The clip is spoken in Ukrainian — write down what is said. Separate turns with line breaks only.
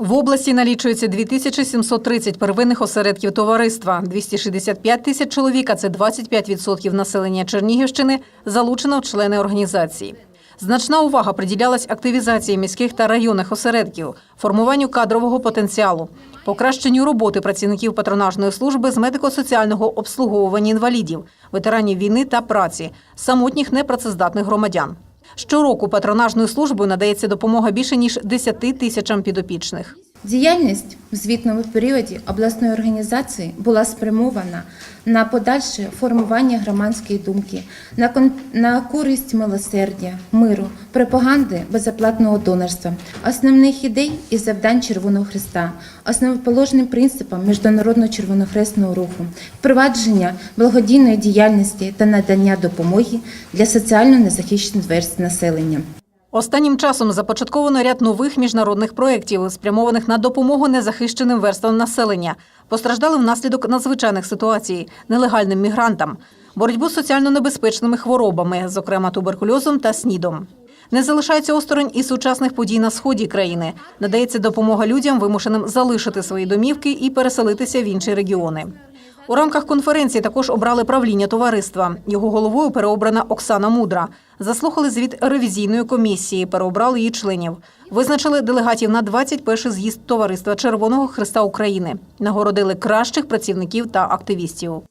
В області налічується 2730 первинних осередків товариства. 265 тисяч чоловік, а це 25% населення Чернігівщини, залучено в члени організації. Значна увага приділялась активізації міських та районних осередків, формуванню кадрового потенціалу, покращенню роботи працівників патронажної служби з медико-соціального обслуговування інвалідів, ветеранів війни та праці, самотніх непрацездатних громадян. Щороку патронажною службою надається допомога більше ніж 10 тисячам підопічних.
Діяльність в звітному періоді обласної організації була спрямована на подальше формування громадської думки, на, кон- на користь милосердя, миру, пропаганди безоплатного донорства, основних ідей і завдань Червоного Христа, основоположним принципам Міжнародного червонохресного руху, впровадження благодійної діяльності та надання допомоги для соціально незахищених верств населення.
Останнім часом започатковано ряд нових міжнародних проєктів, спрямованих на допомогу незахищеним верствам населення, постраждалим внаслідок надзвичайних ситуацій, нелегальним мігрантам, боротьбу з соціально небезпечними хворобами, зокрема туберкульозом та снідом. Не залишається осторонь і сучасних подій на сході країни. Надається допомога людям, вимушеним залишити свої домівки і переселитися в інші регіони. У рамках конференції також обрали правління товариства. Його головою переобрана Оксана Мудра. Заслухали звіт ревізійної комісії, переобрали її членів. Визначили делегатів на 21-й з'їзд товариства Червоного Христа України. Нагородили кращих працівників та активістів.